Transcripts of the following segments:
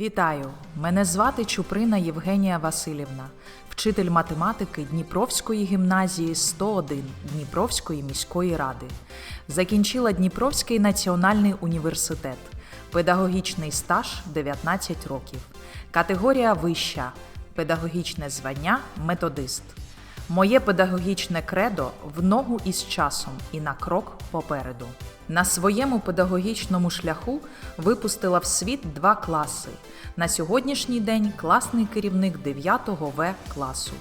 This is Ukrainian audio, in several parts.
Вітаю! Мене звати Чуприна Євгенія Васильівна, вчитель математики Дніпровської гімназії 101 Дніпровської міської ради. Закінчила Дніпровський національний університет. Педагогічний стаж 19 років. Категорія вища. Педагогічне звання методист. Моє педагогічне кредо в ногу із часом і на крок попереду. На своєму педагогічному шляху випустила в світ два класи. На сьогоднішній день класний керівник 9 В класу.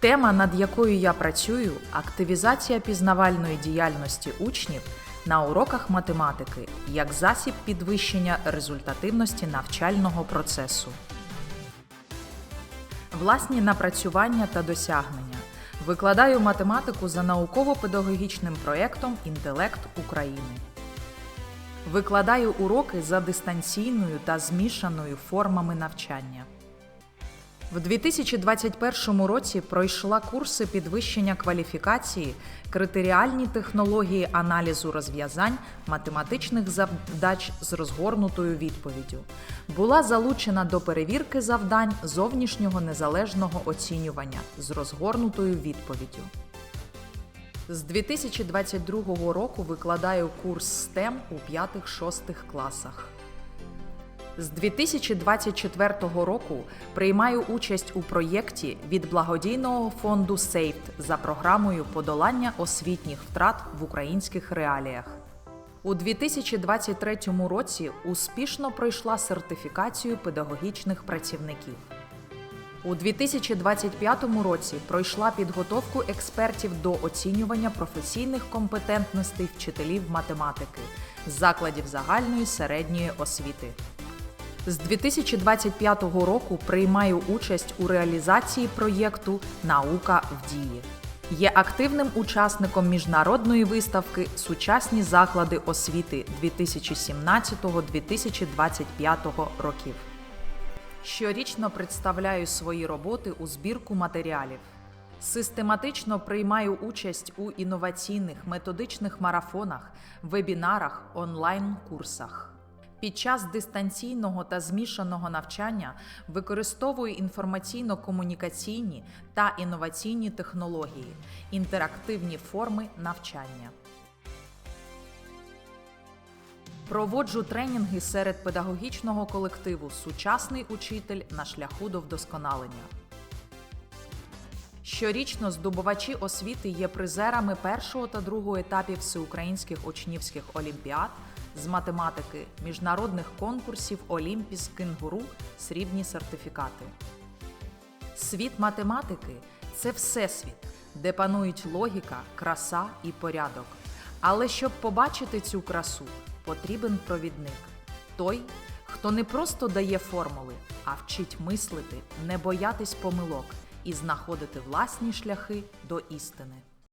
Тема, над якою я працюю, активізація пізнавальної діяльності учнів на уроках математики як засіб підвищення результативності навчального процесу. Власні напрацювання та досягнення. Викладаю математику за науково-педагогічним проєктом Інтелект України. Викладаю уроки за дистанційною та змішаною формами навчання. В 2021 році пройшла курси підвищення кваліфікації, критеріальні технології аналізу розв'язань математичних завдач з розгорнутою відповіддю. Була залучена до перевірки завдань зовнішнього незалежного оцінювання з розгорнутою відповіддю. З 2022 року викладаю курс STEM у 5-6 класах. З 2024 року приймаю участь у проєкті від благодійного фонду SAFED за програмою подолання освітніх втрат в українських реаліях. У 2023 році успішно пройшла сертифікацію педагогічних працівників. У 2025 році пройшла підготовку експертів до оцінювання професійних компетентностей вчителів математики закладів загальної середньої освіти. З 2025 року приймаю участь у реалізації проєкту Наука в дії. Є активним учасником міжнародної виставки Сучасні заклади освіти 2017-2025 років. Щорічно представляю свої роботи у збірку матеріалів. Систематично приймаю участь у інноваційних методичних марафонах, вебінарах, онлайн-курсах. Під час дистанційного та змішаного навчання використовую інформаційно-комунікаційні та інноваційні технології, інтерактивні форми навчання. Проводжу тренінги серед педагогічного колективу Сучасний учитель на шляху до вдосконалення. Щорічно здобувачі освіти є призерами першого та другого етапів всеукраїнських учнівських олімпіад з математики, міжнародних конкурсів Олімпіс Кенгуру, срібні сертифікати. Світ математики це всесвіт, де панують логіка, краса і порядок. Але щоб побачити цю красу, потрібен провідник той, хто не просто дає формули, а вчить мислити, не боятись помилок і знаходити власні шляхи до істини.